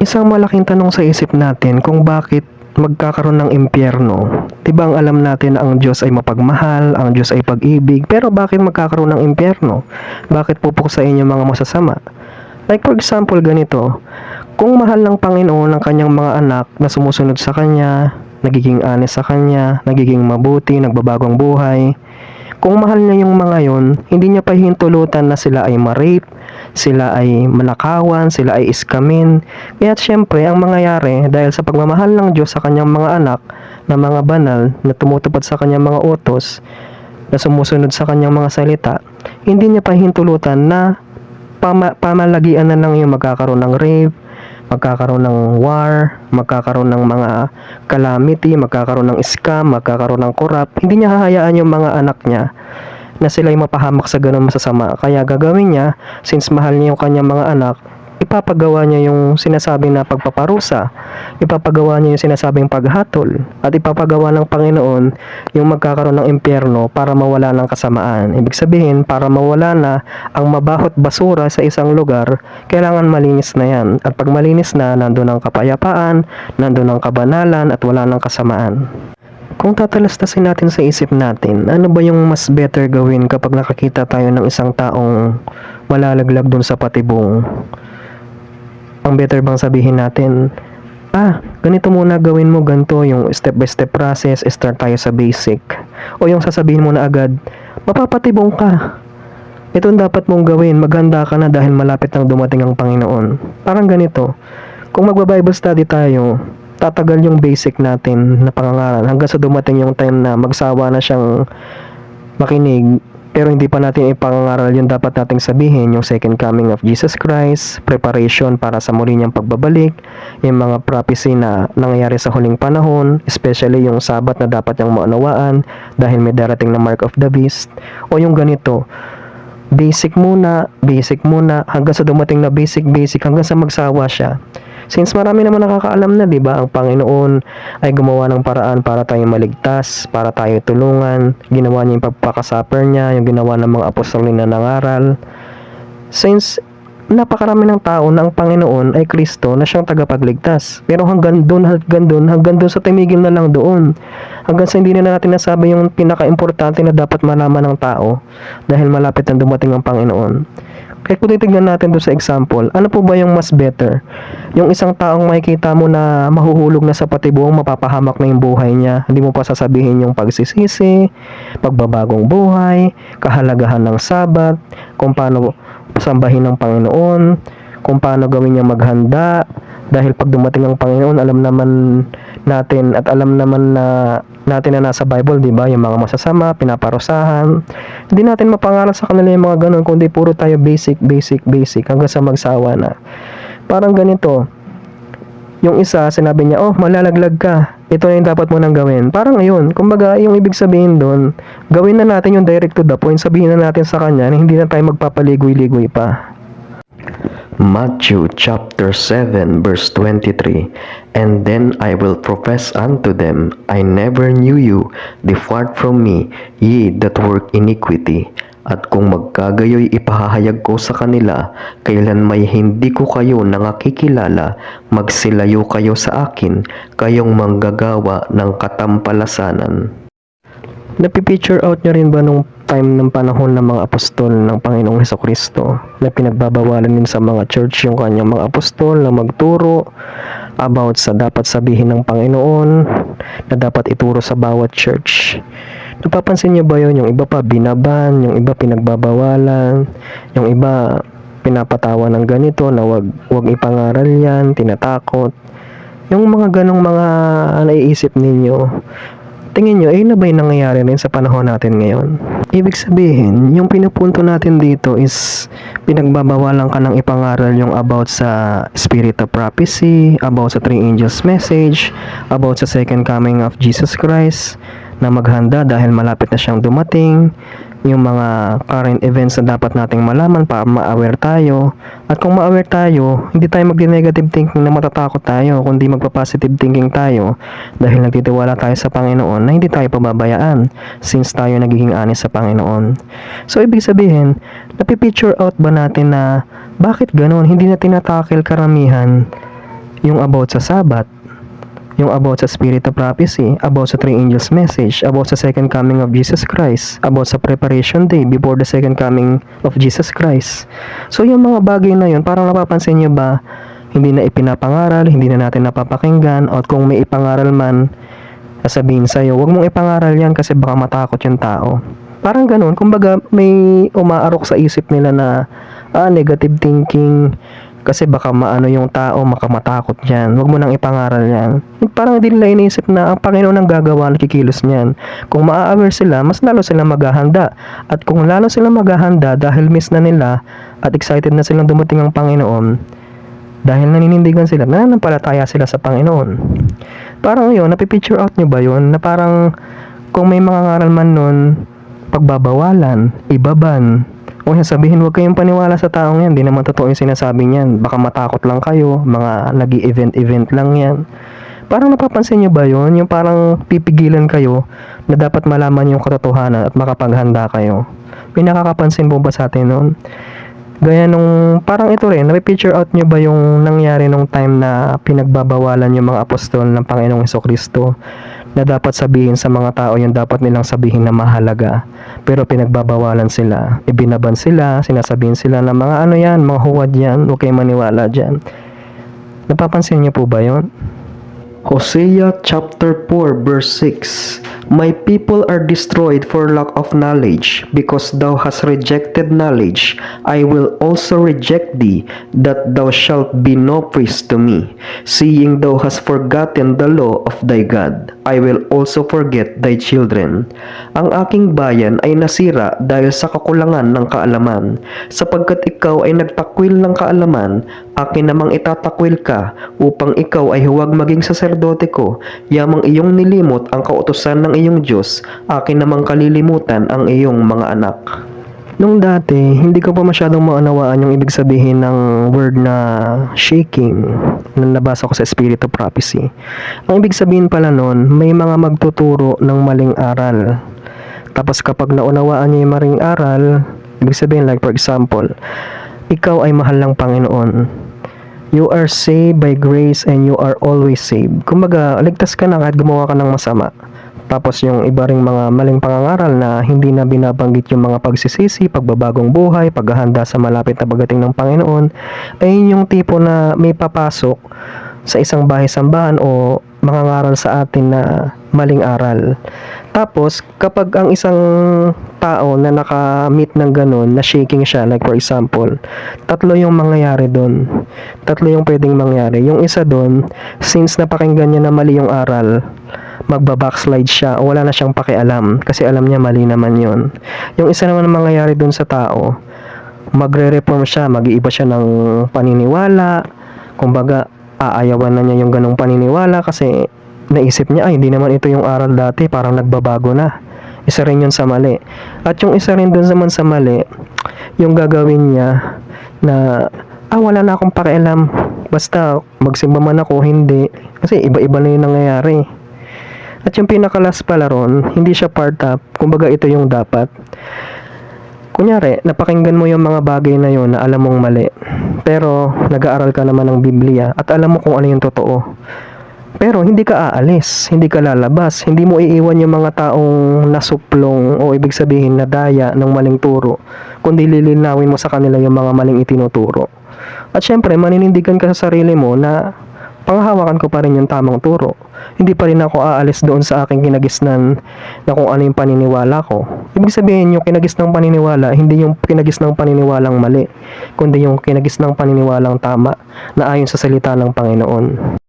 Isang malaking tanong sa isip natin kung bakit magkakaroon ng impyerno. Diba ang alam natin na ang Diyos ay mapagmahal, ang Diyos ay pag-ibig, pero bakit magkakaroon ng impyerno? Bakit pupuksain yung mga masasama? Like for example, ganito, kung mahal ng Panginoon ang kanyang mga anak na sumusunod sa Kanya, nagiging honest sa Kanya, nagiging mabuti, nagbabagong buhay, kung mahal niya yung mga yon, hindi niya pa hintulutan na sila ay ma-rape, sila ay manakawan, sila ay iskamin. Kaya syempre, ang mangyayari dahil sa pagmamahal ng Diyos sa kanyang mga anak na mga banal na tumutupad sa kanyang mga utos, na sumusunod sa kanyang mga salita, hindi niya pa hintulutan na pama- pamalagian na lang yung magkakaroon ng rape, magkakaroon ng war, magkakaroon ng mga calamity, magkakaroon ng scam, magkakaroon ng corrupt. Hindi niya hahayaan yung mga anak niya na sila'y mapahamak sa ganun masasama. Kaya gagawin niya, since mahal niya yung kanyang mga anak, ipapagawa niya yung sinasabi na pagpaparusa, ipapagawa niya yung sinasabing paghatol, at ipapagawa ng Panginoon yung magkakaroon ng impyerno para mawala ng kasamaan. Ibig sabihin, para mawala na ang mabahot basura sa isang lugar, kailangan malinis na yan. At pag malinis na, nandun ang kapayapaan, nandun ang kabanalan, at wala ng kasamaan. Kung tatalastasin natin sa isip natin, ano ba yung mas better gawin kapag nakakita tayo ng isang taong malalaglag dun sa patibong? Ang better bang sabihin natin, ah, ganito muna gawin mo, ganito yung step by step process, start tayo sa basic. O yung sasabihin mo na agad, mapapatibong ka. Ito dapat mong gawin, maghanda ka na dahil malapit nang dumating ang Panginoon. Parang ganito, kung magba-Bible study tayo, tatagal yung basic natin na pangangaral hanggang sa dumating yung time na magsawa na siyang makinig pero hindi pa natin ipangangaral yung dapat nating sabihin yung second coming of Jesus Christ, preparation para sa muli niyang pagbabalik, yung mga prophecy na nangyayari sa huling panahon, especially yung sabat na dapat niyang maunawaan dahil may darating na mark of the beast, o yung ganito, basic muna, basic muna, hanggang sa dumating na basic, basic, hanggang sa magsawa siya. Since marami naman nakakaalam na, di ba, ang Panginoon ay gumawa ng paraan para tayo maligtas, para tayo tulungan, ginawa niya yung pagpakasaper niya, yung ginawa ng mga apostol na nangaral. Since napakarami ng tao na ang Panginoon ay Kristo na siyang tagapagligtas. Pero hanggang doon, hanggang doon, hanggang doon sa tumigil na lang doon. Hanggang sa hindi na natin nasabi yung pinaka-importante na dapat malaman ng tao dahil malapit na dumating ang Panginoon. Kaya kung titignan natin doon sa example, ano po ba yung mas better? Yung isang taong makikita mo na mahuhulog na sa patibong, mapapahamak na yung buhay niya. Hindi mo pa sasabihin yung pagsisisi, pagbabagong buhay, kahalagahan ng sabat, kung paano sambahin ng Panginoon, kung paano gawin niya maghanda, dahil pag dumating ang Panginoon, alam naman natin at alam naman na natin na nasa Bible, di ba? Yung mga masasama, pinaparusahan. Hindi natin mapangaral sa kanila yung mga ganun, kundi puro tayo basic, basic, basic, hanggang sa magsawa na. Parang ganito, yung isa, sinabi niya, oh, malalaglag ka. Ito na yung dapat mo nang gawin. Parang ngayon, kumbaga, yung ibig sabihin doon, gawin na natin yung direct to the point, sabihin na natin sa kanya na hindi na tayo magpapaligoy-ligoy pa. Matthew chapter 7 verse 23 And then I will profess unto them I never knew you. Depart from me ye that work iniquity. At kung magkagayoy ipahahayag ko sa kanila kailan may hindi ko kayo nangakikilala magsilayo kayo sa akin kayong manggagawa ng katampalasanan Napipicture out niya rin ba nung time ng panahon ng mga apostol ng Panginoong Heso Kristo na pinagbabawalan din sa mga church yung kanyang mga apostol na magturo about sa dapat sabihin ng Panginoon na dapat ituro sa bawat church. Napapansin niyo ba yun? Yung iba pa binaban, yung iba pinagbabawalan, yung iba pinapatawa ng ganito na wag, wag ipangaral yan, tinatakot. Yung mga ganong mga naiisip ninyo, tingin nyo, eh na ba yung nangyayari rin sa panahon natin ngayon? Ibig sabihin, yung pinupunto natin dito is pinagbabawalan ka ng ipangaral yung about sa spirit of prophecy, about sa three angels message, about sa second coming of Jesus Christ, na maghanda dahil malapit na siyang dumating, yung mga current events na dapat nating malaman para ma-aware tayo. At kung ma-aware tayo, hindi tayo mag-negative thinking na matatakot tayo, kundi magpa-positive thinking tayo dahil nagtitiwala tayo sa Panginoon na hindi tayo pababayaan since tayo nagiging honest sa Panginoon. So, ibig sabihin, napipicture out ba natin na bakit ganun? Hindi na tinatakil karamihan yung about sa Sabat, yung about sa Spirit of Prophecy, about sa Three Angels Message, about sa Second Coming of Jesus Christ, about sa Preparation Day before the Second Coming of Jesus Christ. So yung mga bagay na yun, parang napapansin nyo ba, hindi na ipinapangaral, hindi na natin napapakinggan, at kung may ipangaral man, sasabihin sa'yo, huwag mong ipangaral yan kasi baka matakot yung tao. Parang ganun, kumbaga may umaarok sa isip nila na ah, negative thinking, kasi baka maano yung tao, makamatakot yan. Huwag mo nang ipangaral yan. Parang hindi nila iniisip na ang Panginoon ang gagawa ng kikilos niyan. Kung maa-aware sila, mas lalo sila maghahanda. At kung lalo sila maghahanda dahil miss na nila at excited na silang dumating ang Panginoon, dahil naninindigan sila, nananampalataya sila sa Panginoon. Parang yun, napipicture out nyo ba yun? Na parang kung may mga ngaral man nun, pagbabawalan, ibaban, o yan, sabihin huwag kayong paniwala sa taong yan, di naman totoo yung sinasabi niyan. Baka matakot lang kayo, mga nag event event lang yan. Parang napapansin nyo ba yun? Yung parang pipigilan kayo na dapat malaman yung katotohanan at makapaghanda kayo. May nakakapansin po ba sa atin nun? Gaya nung, parang ito rin, napipicture out nyo ba yung nangyari nung time na pinagbabawalan yung mga apostol ng Panginoong Kristo na dapat sabihin sa mga tao yung dapat nilang sabihin na mahalaga. Pero pinagbabawalan sila. Ibinaban sila, sinasabihin sila na mga ano yan, mga huwad yan huwag kayong maniwala dyan. Napapansin niyo po ba yon? Hosea chapter 4 verse 6 My people are destroyed for lack of knowledge. Because thou hast rejected knowledge I will also reject thee that thou shalt be no priest to me. Seeing thou hast forgotten the law of thy God I will also forget thy children. Ang aking bayan ay nasira dahil sa kakulangan ng kaalaman. Sapagkat ikaw ay nagtakwil ng kaalaman akin namang itatakwil ka upang ikaw ay huwag maging saserdote ko yamang iyong nilimot ang kautosan ng iyong Diyos akin namang kalilimutan ang iyong mga anak Nung dati, hindi ko pa masyadong maunawaan yung ibig sabihin ng word na shaking na nabasa ko sa Spirit of Prophecy. Ang ibig sabihin pala nun, may mga magtuturo ng maling aral. Tapos kapag naunawaan niya yung maling aral, ibig sabihin like for example, ikaw ay mahal ng Panginoon. You are saved by grace and you are always saved. Kumbaga, ligtas ka na kahit gumawa ka ng masama. Tapos yung iba ring mga maling pangangaral na hindi na binabanggit yung mga pagsisisi, pagbabagong buhay, paghahanda sa malapit na pagdating ng Panginoon, ay yun yung tipo na may papasok sa isang bahay sambahan o mga ngaral sa atin na maling aral. Tapos, kapag ang isang tao na naka-meet ng ganun, na shaking siya, like for example, tatlo yung mangyayari doon. Tatlo yung pwedeng mangyari. Yung isa doon, since napakinggan niya na mali yung aral, magba-backslide siya o wala na siyang pakialam kasi alam niya mali naman yon. Yung isa naman na mangyayari doon sa tao, magre-reform siya, mag-iiba siya ng paniniwala, kumbaga aayawan na niya yung ganong paniniwala kasi naisip niya ay hindi naman ito yung aral dati, parang nagbabago na. Isa rin yun sa mali. At yung isa rin dun naman sa mali, yung gagawin niya na ah wala na akong pakialam basta magsimba man ako hindi kasi iba-iba na yung nangyayari at yung pinakalas pala ron, hindi siya part up, kumbaga ito yung dapat. Kunyari, napakinggan mo yung mga bagay na yun na alam mong mali. Pero, nag-aaral ka naman ng Biblia at alam mo kung ano yung totoo. Pero, hindi ka aalis, hindi ka lalabas, hindi mo iiwan yung mga taong nasuplong o ibig sabihin na daya ng maling turo, kundi lilinawin mo sa kanila yung mga maling itinuturo. At syempre, maninindigan ka sa sarili mo na panghahawakan ko pa rin yung tamang turo. Hindi pa rin ako aalis doon sa aking kinagisnan na kung ano yung paniniwala ko. Ibig sabihin, yung kinagis ng paniniwala, hindi yung kinagis ng paniniwalang mali, kundi yung kinagis ng paniniwalang tama na ayon sa salita ng Panginoon.